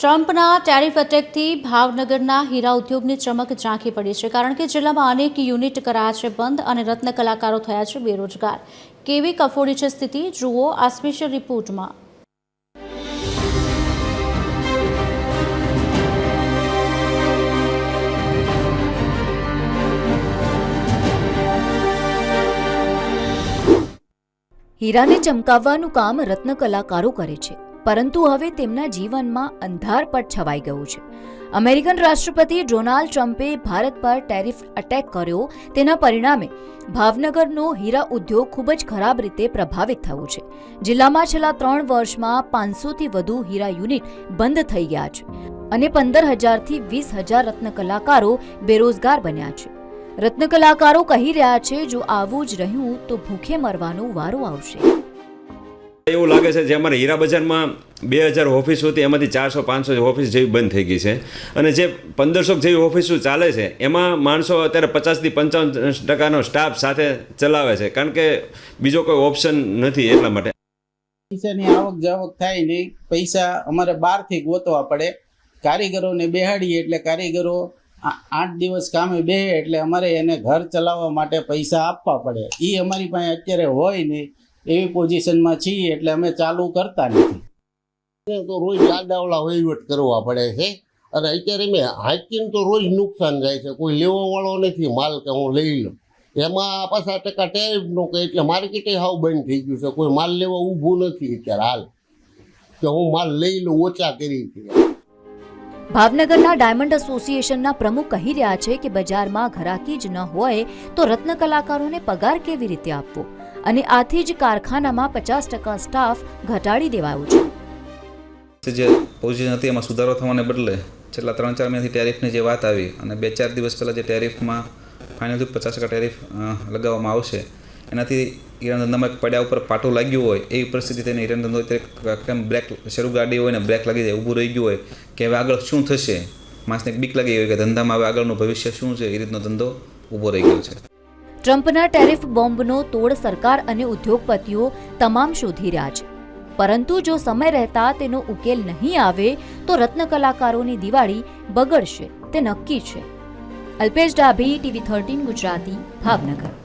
ટ્રમ્પના ટેરિફ અટેકથી ભાવનગરના હીરા ઉદ્યોગની ચમક ઝાંખી પડી છે, કારણ કે જિલ્લામાં અનેક યુનિટ કરાયા છે બંધ અને રત્ન કલાકારો થયા છે બેરોજગાર. કેવી કફોડી છે સ્થિતિ? જુઓ આ સ્પેશિયલ રિપોર્ટમાં હીરાને ચમકાવવાનું કામ રત્ન કલાકારો કરે છે. પરંતુ હવે તેમના જીવનમાં અંધારપટ છવાઈ ગયું છે. અમેરિકન રાષ્ટ્રપતિ ડોનાલ્ડ ટ્રમ્પે ભારત પર ટેરિફ અટેક કર્યો. તેના પરિણામે ભાવનગરનો હીરા ઉદ્યોગ ખૂબ જ ખરાબ રીતે પ્રભાવિત થયો છે. જિલ્લામાં છેલ્લા ત્રણ વર્ષમાં પાંચસોથી વધુ હીરા યુનિટ બંધ થઈ ગયા છે અને પંદર હજારથી વીસ હજાર રત્નકલાકારો બેરોજગાર બન્યા છે. રત્નકલાકારો કહી રહ્યા છે, જો આવું જ રહ્યું, તો ભૂખે મરવાનો વારો આવશે. એવું લાગે છે જે અમારે હીરા બજારમાં બે હજાર ઓફિસ હતી એમાંથી ચારસો, પાંચસો ઓફિસ જેવી બંધ થઈ ગઈ છે. અને જે પંદરસો જેવી ઓફિસો ચાલે છે, એમાં માણસો અત્યારે પચાસથી પંચાવન ટકાનો સ્ટાફ સાથે ચલાવે છે. કારણ કે બીજો કોઈ ઓપ્શન નથી એટલા માટે. પૈસાની આવક જાવક થાય નહીં. પૈસા અમારે બહારથી ગોતવા પડે. કારીગરોને બેહાડીએ એટલે કારીગરો આઠ દિવસ કામે બે એટલે અમારે એને ઘર ચલાવવા માટે પૈસા આપવા પડે. એ અમારી પાસે અત્યારે હોય નહીં. એવી પોઝિશનમાં છીએ એટલે અમે ચાલુ કરતા નથી. તો રોજ આડાવડા વહીવટ કરવા પડે છે. અને અત્યારે મેં હાંકીને તો રોજ નુકસાન જાય છે. કોઈ લેવા વાળો નથી માલ કે હું લઈ લઉં. એમાં પાછા ટકા ટેરિફનો કે એટલે માર્કેટે હાવ બંધ થઈ ગયું છે. કોઈ માલ લેવા ઊભું નથી અત્યારે હાલ. કે હું માલ લઈ લઉં ઓછા કરી છે. ભાવનગરના ડાયમંડ એસોસિએશનના પ્રમુખ કહી રહ્યા છે કે બજારમાં ઘરાકી જ ન હોય તો રત્ન કલાકારોને પગાર કેવી રીતે આપવો? અને આથી જ કારખાનામાં પચાસ ટકા સ્ટાફ ઘટાડી દેવાયો છે. જે પોઝિશન હતી એમાં સુધારો થવાને બદલે છેલ્લા ત્રણ ચાર મહિનાથી ટેરિફની જે વાત આવી અને બે ચાર દિવસ પહેલાં જે ટેરિફમાં ફાઇનલ પચાસ ટકા ટેરિફ લગાવવામાં આવશે, એનાથી ઈરાન ધંધામાં પડ્યા ઉપર પાટું લાગ્યું હોય, એવી પરિસ્થિતિ તેને ઈરાન ધંધો અત્યારે કેમ બ્રેક, શરૂ ગાડી હોય ને બ્રેક લાગી જાય, ઊભું રહી ગયું હોય, કે હવે આગળ શું થશે? માણસને બીક લાગી હોય કે ધંધામાં હવે આગળનું ભવિષ્ય શું છે? એ રીતનો ધંધો ઊભો રહી ગયો છે. ટ્રમ્પના ટેરિફ બોમ્બનો તોડ સરકાર અને ઉદ્યોગપતિઓ તમામ શોધી રહ્યા છે. પરંતુ જો સમય રહેતા તેનો ઉકેલ નહીં આવે, તો રત્ન કલાકારોની દિવાળી બગડશે, તે નક્કી છે. Alpesh Dabhi, TV thirteen Gujarati, Bhavnagar.